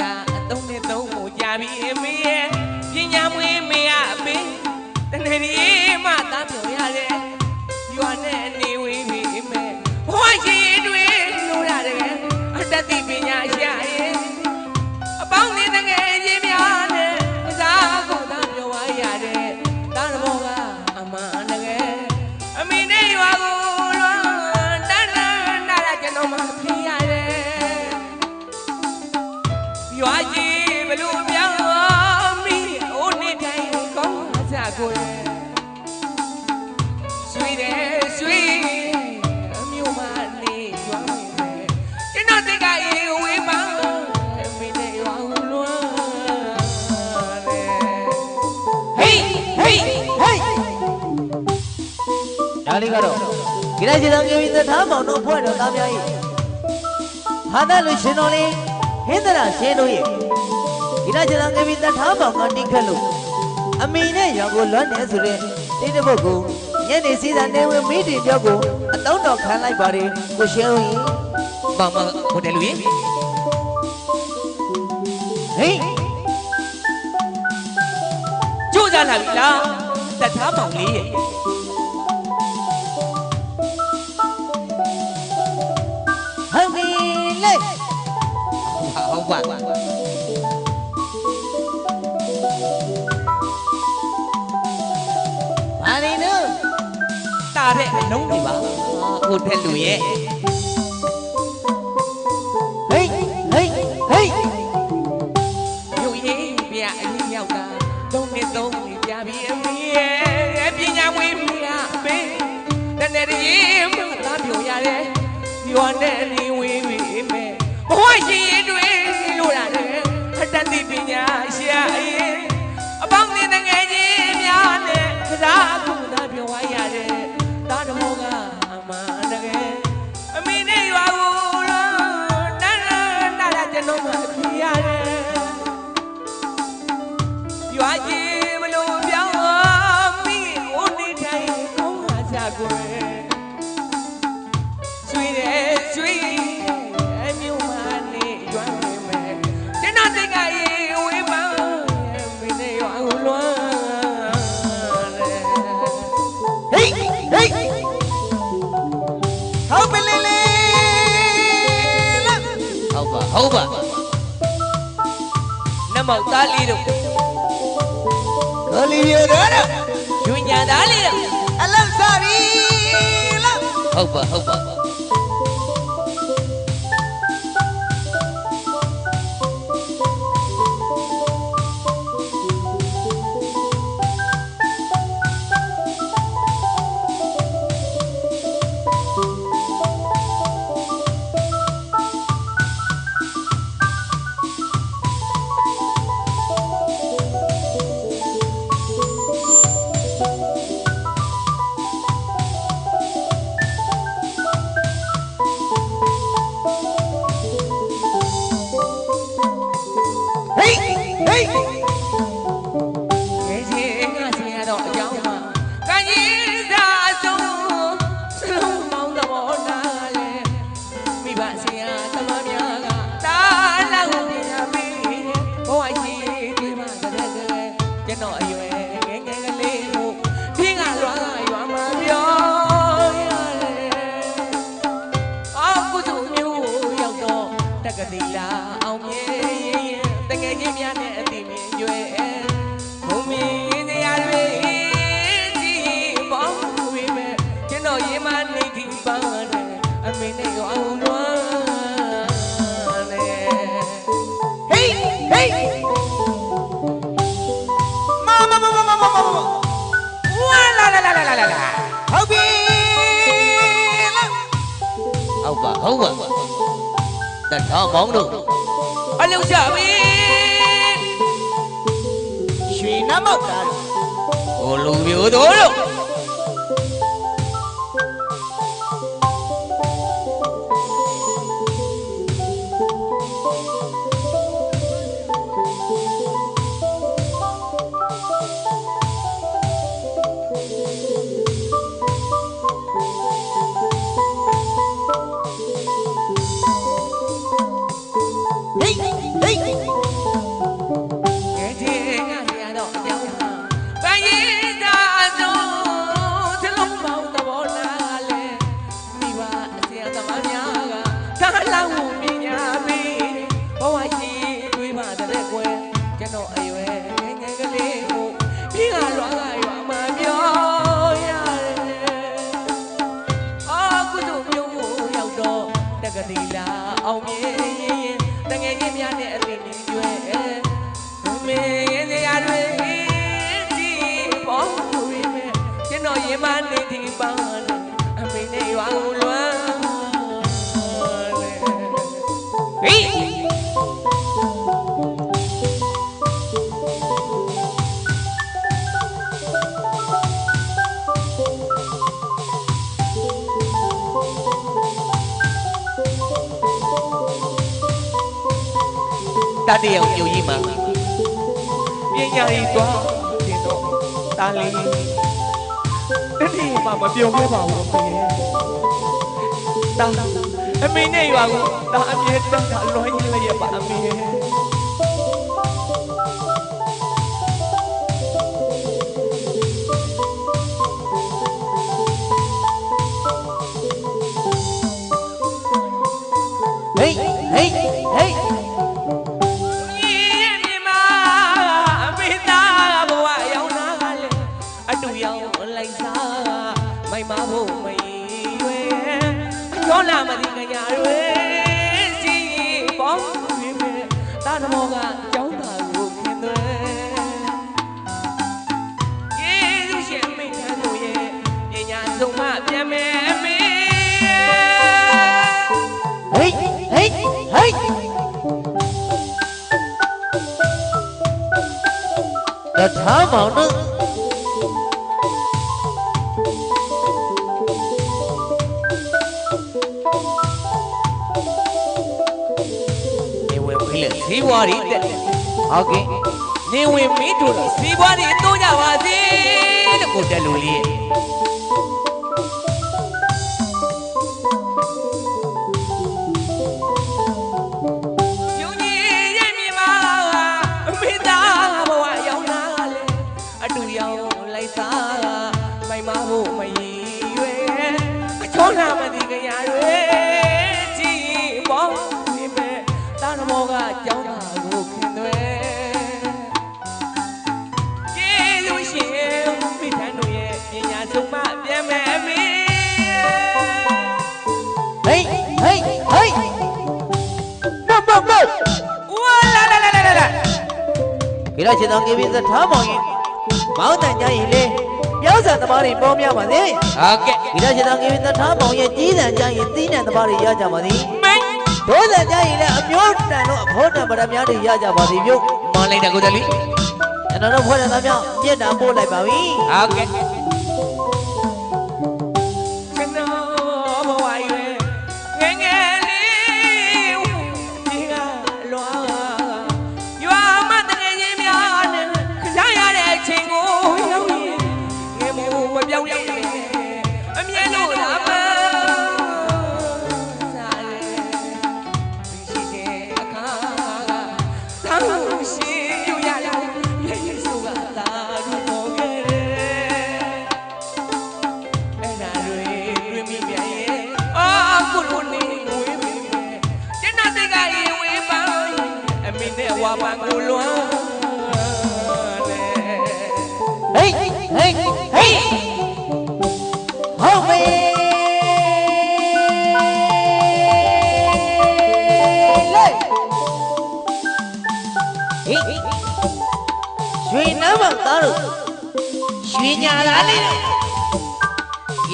ရောက်တာအသုံးနဲ့သုံးကိုကြာပြီအမေရဲ့ပညာမွေးမေရအမေတနေ့ဒီမှသားပြော ကတော့ဒီလိုက်စီတော်မျိုးကြီးသထားမောင်တို့ဖွဲ့တော်သားများ၏ဟာသလူရှင်တော်လေးဟင်းသရရှင်တို့ရဲ့ဒီလိုက်စီတော်မျိုးကြီးသထားမောင်ကတိခတ်လို့အမိနဲ့ရောင်ကိုလွမ်းနေဆိုတဲ့တိတပုတ်ကိုညနေစီးသာနေဝင်မိတီပြောက်ကိုအတောင်းတော်ခံလိုက်ပါလေကိုရှင်တို့ရင်မောင်မဟိုတယ်လူကြီးဟေးကြိုးစားလာပြီလားတထားမောင်လေးရဲ့ ဟုတ်ပါဟုတ်ပါဘာနေနော်တာတဲ့အလုံးတွေပါဟိုတယ်လူရဲ့ဟေးဟေးဟေးရုပ်ရည်ပြအရင်ရောက်တာသုံးနှစ်သုံးနှစ်ပြပြီအမေရဲ့ပညာဝေးပြအမေတနေ့တည်းမှသာပြောရတယ်ရွာနဲ့ မောက်သားလေးတို့ဂလီပြေတော့ယူညာသားလေးတို့အလောက်စားပြီလားဟုတ်ပါဟုတ်ပါ တော့တက္ကသိလာအောင်မြင်တကယ်ကြီးများနဲ့အတိမြင်ရွယ်ဘုံမင်းတရားတွေကြည်ပေါင်းဝေမဲ့ကျွန်တော်ရေမနေဒီပါနဲ့အမေနဲ့ရောအောင်လွမ်းနေဟေးဟေးမမမမမမမဝါလာလာလာလာလာလာဟုတ်ပြီလားဟုတ်ပါဟု တ်ပါတထောင်ပေါင်းတို့အလုံးချပြီရွှေနမောက်သားဟိုလူမျိုးတို့ ကတိလာအောင်မြင်ရင်တငယ်ချင်းများနဲ့အသိဉာဏ်ကျွဲမင်းရဲ့စရာတွေဒီပေါ်သူရမယ်ကျွန်တော်ရင်မနေဒီပန်းအမေနဲ့ရွာကိုလွ တတယောက်ညိုကြီးမှာပညာရီသွားတင်တော့တာလီတတိယမှာမပြုံခဲ့ပါဘူးခင်တာအမေနဲ့ရွာကိုဒါအမြဲတမ်းတာလွှမ်းရင်းလိုက်ရပါအမေ မောင်တို့နေဝင်ဖိလက်ဈေးဘွားတွေတက်တယ်ဟုတ်ကဲ့နေဝင်မင်းတို့ဈေးဘွားတွေတိုးကြပါစေလို့ကိုတက်လူလေးရဲ့ အချောလာမသိကြရတွေကြည်ပေါင်းနေမဲ့တာနမောကကြောင်းသားကိုခင်သွဲကျေးဇူးရှင်မိထန်းတို့ရဲ့ပညာဆုံးမပြန်မဲ့အမေဟေးဟေးဟေးဘတ်ဘတ်ဘတ်ဝါလာလာလာလာလာကိရချင်တော်ကေပြီးသထားမောင်ရင်မောင်းတန်ကြရင်လေ ပြောစံသမားတွေပေါများပါစေဟုတ်ကဲ့ကိရချင်တော်ကေပြီးသထားမောင်ရဲ့ကြီးစံကြရင်သီးနှံသမားတွေရကြပါသည်မင်းဒိုးစံကြရင်လည်းအမျိုးတန်လို့အဖို့တန်ပရမများတွေရကြပါသည်ပြုတ်မောင်းလိုက်တာကိုတလီကျွန်တော်တို့ဖွဲ့တဲ့သားများပြက်တာပို့လိုက်ပါပြီဟုတ်ကဲ့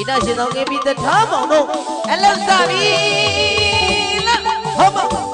ဂီတရှင်တော်ကေပြီးတထားမောင်တို့အလောက်စားပြီလို့ဟု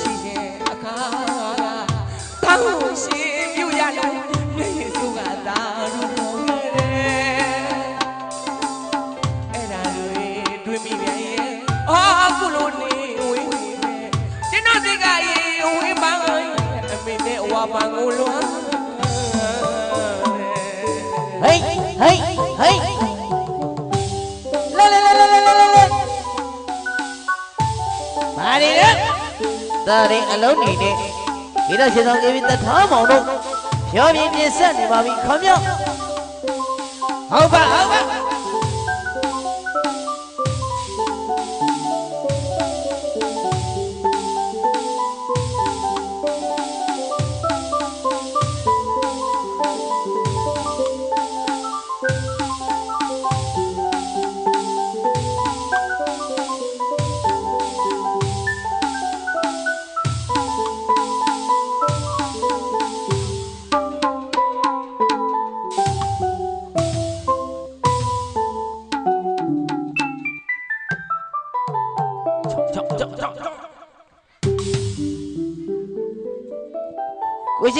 ရှိတဲ့အခါကတောင်းရှိပြုရလို့နေစုကသာလို့ပုံခဲ့တယ်အဲ့ဒါတွေတွေ့မိပြန်ရဲ့အော်ခုလိုနေဝေးနေပဲတင်းတို့စိတ်ကရေဝေးပါအမေနဲ့ဝါပါငိုလွမ်းဟိတ်ဟိတ် ဒါရင်အလုံးနေနဲ့ဒီတော့ရှင်တော်ကေပြီးတထားမောင်တို့ဖြောပြင်းပြင်းဆက်နေပါပြီခမရဟုတ်ပါဟုတ်ပါ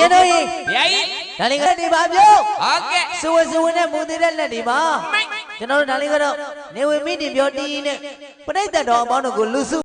င်တို့ရေဗျာကြီးဒါလေးကနေပါပြောဟုတ်ကဲ့စဝစဝနဲ့မူသေးတဲ့လက်တွေပါကျွန်တော်တို့ဒါလေးကတော့နေဝင်မိတင်ပြောတီးနဲ့ပြိတ္တတော်အပေါင်းတို့ကိုလူစု